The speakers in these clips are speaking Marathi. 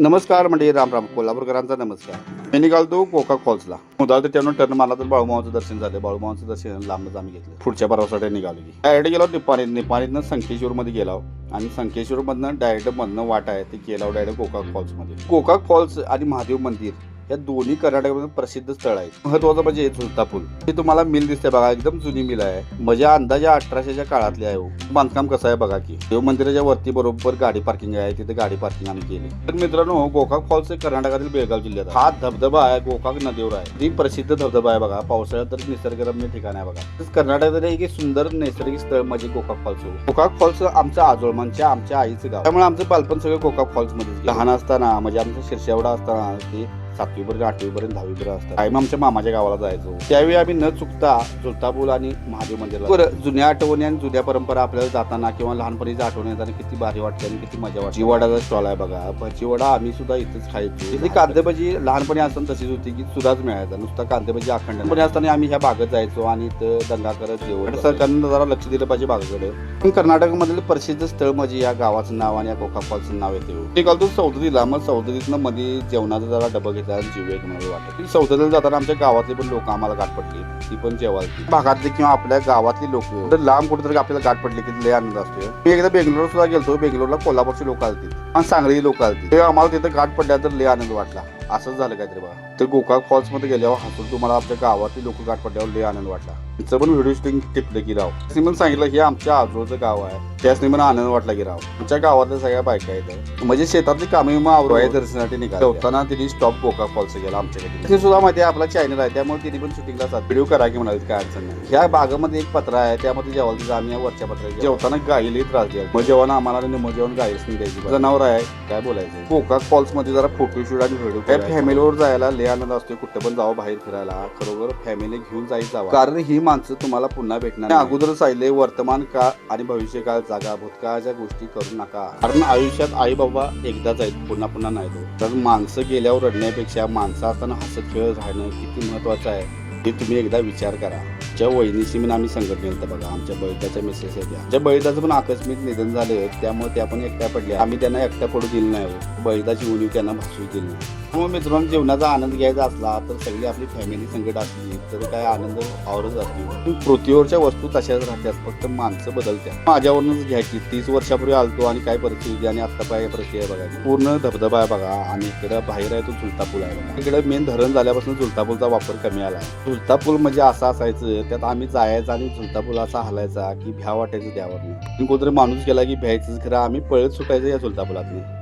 नमस्कार म्हणजे राम राम. कोल्हापूरकरांचा नमस्कार. मी निघालतो कोका फॉल्सला मुदाल तर त्यानं टर्न मारला तर बाळूमावाचं दर्शन झालं. बाळूमावाचं दर्शन लांबच आम्ही घेतलं. पुढच्या पर्वासाठी निघालो की. डायरेक्ट गेलो निपाणीत निपाणीतनं संकेश्वरमध्ये गेलो. आणि संकेश्वरमधनं डायरेक्ट मधनं वाट आहे ते गेलो डायरेक्ट कोका फॉल्समध्ये कोका फॉल्स आणि महादेव मंदिर. या दोन्ही कर्नाटकमध्ये प्रसिद्ध स्थळ आहेत. महत्वाचं म्हणजे हे झुलता पूल हे तुम्हाला मिल दिसते बघा एकदम जुनी मिल आहे. माझ्या अंदाजे अठराशेच्या काळातली आहे हो. बांधकाम कसं आहे बघा की. देव मंदिराच्या वरती बरोबर गाडी पार्किंग आहे तिथे गाडी पार्किंग आम्ही केली. तर मित्रांनो गोकाक फॉल्स हे कर्नाटकातील बेळगाव जिल्ह्यात हा धबधबा आहे गोकाक नदीवर आहे. ती प्रसिद्ध धबधबा आहे बघा. पावसाळ्यात तर निसर्गरम्य ठिकाण आहे बघा. कर्नाटकातील एक सुंदर नैसर्गिक स्थळ म्हणजे गोकाक फॉल्स हो. गोकाक फॉल्स आमच्या आजोळमांच्या आमच्या आईचं गाव. त्यामुळे आमचं बालपण सगळं गोकाक फॉल्समध्ये लहान असताना म्हणजे आमचं शिरशावडा असताना ते सातवीपर्यंत आठवीपर्यंत दहावीपर्यंत असतात. कायम आमच्या मामाच्या गावाला जायचो. त्यावेळी आम्ही न चुकता जुलतापूल आणि महादेव मंदिरला बरं जुन्या आठवणी आणि जुन्या परंपरा आपल्याला जाताना किंवा लहानपणीच्या आठवणी येताना किती भारी वाटते आणि किती मजा वाटते. जिवाडाचा स्टॉल आहे बघा. भजीवडा आम्ही सुद्धा इथेच खायचो. तिथे कांदेभजी लहानपणी असताना तशीच होती की सुद्धाच मिळायचा. नुसता कांदेभजी अखंड. लहानपणी असताना आम्ही ह्या भागात जायचो आणि इथं दंगा करत जेवण सरकारनं जरा लक्ष दिलं पाहिजे भागाकडे पण कर्नाटकमधील प्रसिद्ध स्थळ म्हणजे या गावाचं नाव आणि या कोका नाव येते. निघालतो सौदरीला मग सौदरीतनं मध्ये जेवणाचा जरा डबा घेतला. आणि जीव एक वाटत सौदाला जाताना आमच्या गावातले पण लोक आम्हाला गाठ पडली. ती पण जेवायची भागातली किंवा आपल्या गावातली लोक. लांब कुठेतरी आपल्याला गाठ पडली की लय आनंद असतो मी एकदा बेंगलोर सुद्धा गेलो बेंगलोरला कोल्हापूरचे लोक आलते. आणि सांगली लोक आलते. ते आम्हाला तिथे गाठ पडल्या तर लय आनंद वाटला. असंच झालं काहीतरी बघा. तर गोकाक फॉल्समध्ये गेल्यावर हसून तुम्हाला आपल्या गावातली लोक गाठ पडल्यावर लय आनंद वाटला. तिचं पण व्हिडिओ शूटिंग टिपलं की राव. मला सांगितलं हे आमच्या आजोळचं गाव आहे. त्यासनी मला आनंद वाटला की राव. आमच्या गावातल्या सगळ्या बायका आहेत. म्हणजे शेतातली कामे मग आवडवाय दर्शनासाठी निघाली होताना तिने स्टॉप गोका फॉल्स गेला आमच्याकडे ते सुद्धा माहिती आहे आपला चॅनल आहे. त्यामुळे तिने पण शूटिंगला जात. व्हिडिओ करा की म्हणाले काय अडचण नाही. ह्या बागामध्ये एक पत्र आहे. त्यामध्ये जेवायला आम्ही या वरच्या पत्रात जेवताना गाईला त्रास द्यायला मग जेवण आम्हाला निम जेवण गाईच द्यायची. जनावर आहे. काय बोलायचं? गोका फॉल्समध्ये जरा फोटोशूट आणि व्हिडिओ काय फॅमिलीवर जायला लय आनंद असतो कुठे पण जावं बाहेर फिरायला. खरोखर फॅमिली घेऊन जायचं जावं. कारण ही माणसं तुम्हाला पुन्हा भेटणार नाही. अगोदर साहिले वर्तमान काळ आणि भविष्य काळ जागा भूतकाळाच्या गोष्टी करू नका. कारण आयुष्यात आई बाबा एकदाच आहेत पुन्हा पुन्हा नाही तर माणसं गेल्यावर रडण्यापेक्षा माणसं असताना हसत खेळत राहणं किती महत्वाचं आहे हे तुम्ही एकदा विचार करा. ज्या वहिनीशी म्हणून आम्ही संघटनेत बघा. आमच्या बळीताच्या मिसेस आहेत आमच्या बळीताचं पण आकस्मिक निधन झालं त्यामुळे त्या पण एकट्या पडल्या. आम्ही त्यांना एकट्या पडू दिलं नाही हो. बळीताची उणीव त्यांना भासू दिली नाही. हो, त्यामुळे मित्रांनो जीवनाचा आनंद घ्यायचा असला तर सगळी आपली फॅमिली संकट असली तर काय आनंद आवरच असली पृथ्वीवरच्या वस्तू तशाच राहतात. फक्त माणसं बदलतात माझ्यावरूनच घ्यायची तीस वर्षापूर्वी आलतो आणि काय परिस्थिती आणि आता काय परिस्थिती आहे बघा. पूर्ण धबधबा आहे बघा आणि इकडं बाहेर आहे तो झुलता पूल आहे बघा. इकडे मेन धरण झाल्यापासून झुलता पूलचा वापर कमी आला आहे. झुलता पूल म्हणजे असं असायचं त्यात आम्ही जायचं आणि झुलता असा हलायचा की भ्या वाटायचं त्यावर कोणतरी माणूस गेला की भ्यायचं खरं आम्ही पळत सुटायचं या झुलता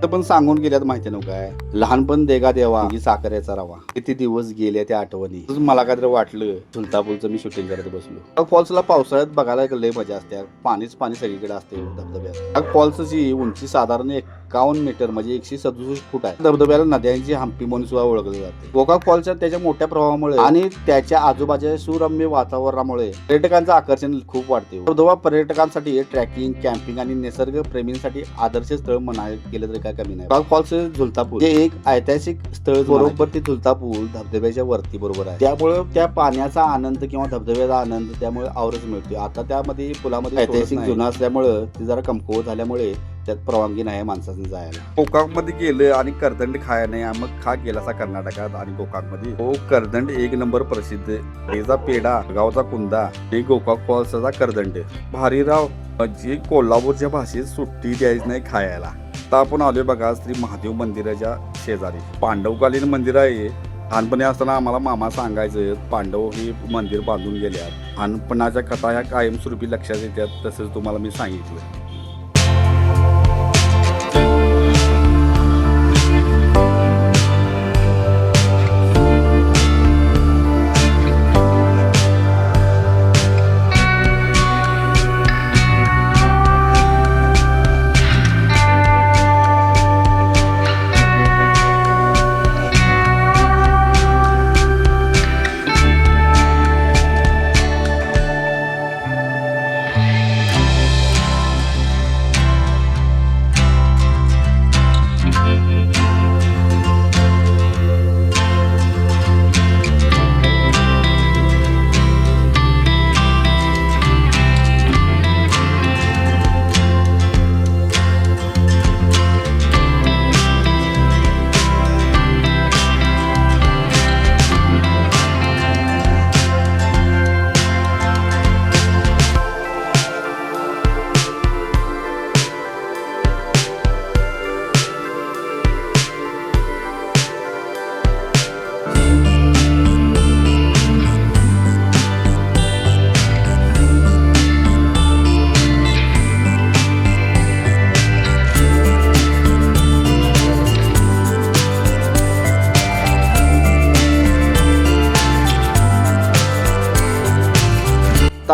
तर पण सांगून गेल्यात माहिती नव्हतं हो काय. लहानपण देगा देवा ही साखरेचा रवा. किती दिवस गेले त्या आठवणी. मला काहीतरी वाटलं. झुलतापूलचं मी शूटिंग करत बसलो. फॉल्सला पावसाळ्यात बघायला लय मजा असते. पाणीच पाणी सगळीकडे असते धबधब्यात. फॉल्सची उंची साधारण एक एकावन्न मीटर म्हणजे एकशे सदुसष्ट फूट आहे. धबधब्याला नद्यांची हम्पी म्हणून सुद्धा ओळखले जाते. गोकाक फॉल्सच्या त्याच्या मोठ्या प्रभावामुळे आणि त्याच्या आजूबाजूच्या सुरम्य वातावरणामुळे पर्यटकांचं आकर्षण खूप वाढते. धबधबा पर्यटकांसाठी ट्रॅकिंग कॅम्पिंग आणि निसर्ग प्रेमींसाठी आदर्श स्थळ म्हणाय केलं तरी काय कमी नाही. गोकाक फॉल्स झुलता पूल हे एक ऐतिहासिक स्थळ बरोबर ते झुलता पूल धबधब्याच्या वरती बरोबर आहे. त्यामुळे त्या पाण्याचा आनंद किंवा धबधब्याचा आनंद त्यामुळे आवरच मिळतो आता त्यामध्ये पुलामध्ये ऐतिहासिक जुना असल्यामुळे ते जरा कमकुवत झाल्यामुळे त्यात परवानगी नाही माणसाने जायला. कोकाकमध्ये गेलं आणि करदंड खाया नाही मग खा गेलासा कर्नाटकात आणि गोकाकमध्ये हो करदंड एक नंबर प्रसिद्ध. रेजा पेढा गावचा कुंदा हे गोकाक फॉल्सचा करदंड. भारीराव जी म्हणजे कोल्हापूरच्या भाषेत सुट्टी द्यायची नाही खायला. आता आपण आलोय बघा श्री महादेव मंदिराच्या शेजारी. पांडवकालीन मंदिर आहे. लहानपणी असताना आम्हाला मामा सांगायचं पांडव हे मंदिर बांधून गेल्यात. लहानपणाच्या कथा ह्या कायमस्वरूपी लक्षात येतात तसंच तुम्हाला मी सांगितलं.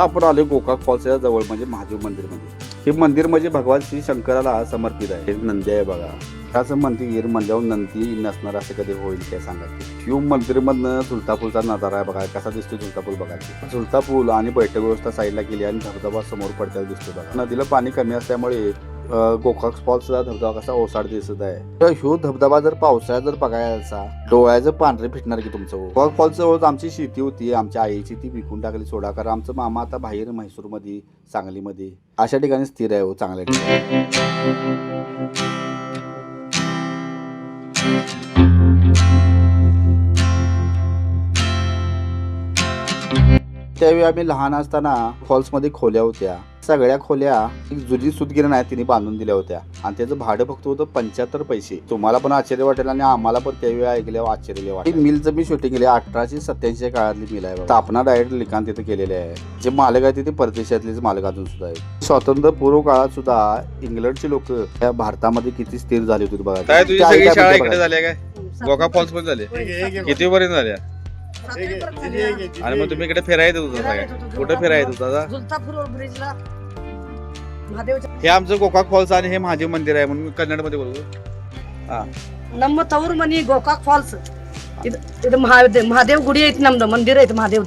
आता आपण आलो गोकाक फॉल्सच्या जवळ म्हणजे महादेव मंदिरमध्ये हे मंदिर म्हणजे भगवान श्री शंकराला समर्पित आहे. हे नंदी आहे बघा. असं मंदिर म्हणल्यावर नंदी नसणार असं कधी होईल काय सांगा शिव मंदिर मधनं नजारा आहे बघा. कसा दिसतो झुलतापूल बघायची बघा आणि बैठक व्यवस्था साईडला गेली आणि धबधबा समोर पडताना दिसतो बघा. नदीला पाणी कमी असल्यामुळे गोकाक फॉल्सचा धबधबा कसा ओसाड दिसत आहे. तर ह्यो धबधबा जर पावसाळ्यात जर बघायचा डोळ्याचं पांढरे फिटणार की तुमचं गोकाक फॉल्स जवळ आमची शेती होती आमच्या आईची ती विकून टाकली सोडा कारण आमचं मामा आता बाहेर म्हैसूरमध्ये सांगलीमध्ये अशा ठिकाणी स्थिर आहे हो चांगल्या ठिकाणी. त्यावेळी आम्ही लहान असताना फॉल्समध्ये खोल्या होत्या. सगळ्या खोल्या एक जुनी सुतगिरण आहे तिने बांधून दिल्या होत्या. आणि त्याचं भाडं फक्त होतं पंच्याहत्तर पैसे. तुम्हाला पण आश्चर्य वाटेल आणि आम्हाला पण त्यावेळी ऐकल्यावर आश्चर्य वाटेल. मिलचं मी शूटिंग केली अठराशे सत्याऐंशी काळातली मिल आहे. स्थापना डायरेक्ट लिखाण तिथे केलेले आहे. जे मालक आहे तिथे परदेशातलेच मालक अजून सुद्धा आहे स्वातंत्र्य पूर्व काळात सुद्धा इंग्लंडची लोक या भारतामध्ये किती स्थिर झाली होती बघा. काय तुझी त्या आई सगळी काय शाळा म्हणते इकडे बघा. झाल्या काय? गोका फॉल्स पण झाले किती पर्यंत झाल्या आणि मग तुम्ही इकडे फिरायचं येत होता काय कुठं फिरायला हे आमचं गोकाक फॉल्स आणि हे महादेव मंदिर आहे म्हणून कन्नडमध्ये बोलतो. नम तौर म्हणी गोकाक फॉल्स. इथं महादेव महादेव गुडी आहेत नमद मंदिर आहेत महादेव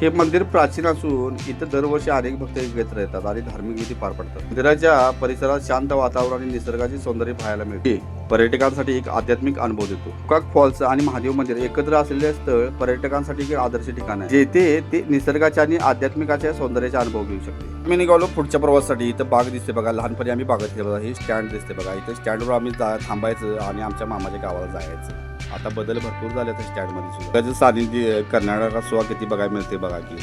हे मंदिर प्राचीन असून इथं दरवर्षी अनेक भक्त येत राहतात आणि धार्मिक विधी पार पडतात. मंदिराच्या परिसरात शांत वातावरण आणि निसर्गाची सौंदर्य पाहायला मिळते. पर्यटकांसाठी एक आध्यात्मिक अनुभव देतो. काक फॉल्स आणि महादेव मंदिर एकत्र असलेले स्थळ पर्यटकांसाठी एक आदर्श ठिकाण आहे. जेथे ते निसर्गाच्या आणि आध्यात्मिकाच्या सौंदर्याचा अनुभव घेऊ शकते. मी निघालो पुढच्या प्रवासासाठी. इथं बाग दिसते बघा. लहानपणी आम्ही बागात गेलो बघा हे स्टँड दिसते बघा. इथं स्टँडवर आम्ही जा थांबायचं आणि आमच्या मामाच्या गावाला जायचं. आता बदल भरपूर झाले त्या स्टँडमध्ये सुद्धा. त्याचं सानिध्य कर्नाटकात सुद्धा किती बघायला मिळते बघा की.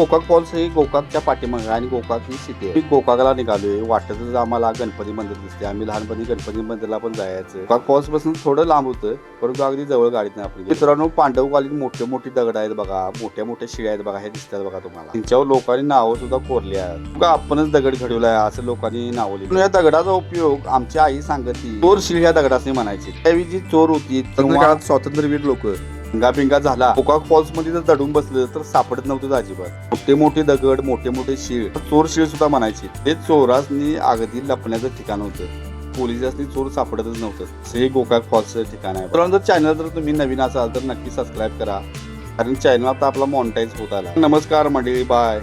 गोकाक फॉल्स हे गोकाकच्या पाठीमागे आहे आणि गोकाक ही सिटी आहे. मी गोकाकला निघालोय वाटतच आम्हाला गणपती मंदिर दिसते आम्ही लहानपणी गणपती मंदिरला पण जायचं. गोकाक फॉल्सपासून थोडं लांब होतं परंतु अगदी जवळ गाडीत नाही आपली मित्रांनो पांडवकालीन मोठे मोठे दगड आहेत बघा मोठ्या मोठ्या शिळ्या आहेत बघा हे दिसतात बघा तुम्हाला. त्यांच्यावर लोकांनी नावं सुद्धा कोरली आहेत. बघा आपणच दगड घडवलाय असं लोकांनी नावं या दगडाचा उपयोग आमची आई सांगती चोर शिळ ह्या दगडाने म्हणायची. त्यावेळी जी चोर होती. काळात स्वातंत्र्यवीर लोक. भिंगा झाला. कोकाक फॉल्समध्ये जर दडून बसलं तर सापडत नव्हतं अजिबात. मोठे मोठे दगड मोठे मोठे शीळ. चोर शीळ सुद्धा म्हणायचे. ते चोरासनी अगदी लपण्याचं ठिकाण होतं. पोलिसांनी चोर सापडतच नव्हतं. हे गोकाक फॉल्सचं ठिकाण आहे. परंतु चॅनल जर तुम्ही नवीन असाल तर नक्की सबस्क्राईब करा. कारण चॅनल आता आपला मॉनिटाईज होत आला. नमस्कार मंडळी बाय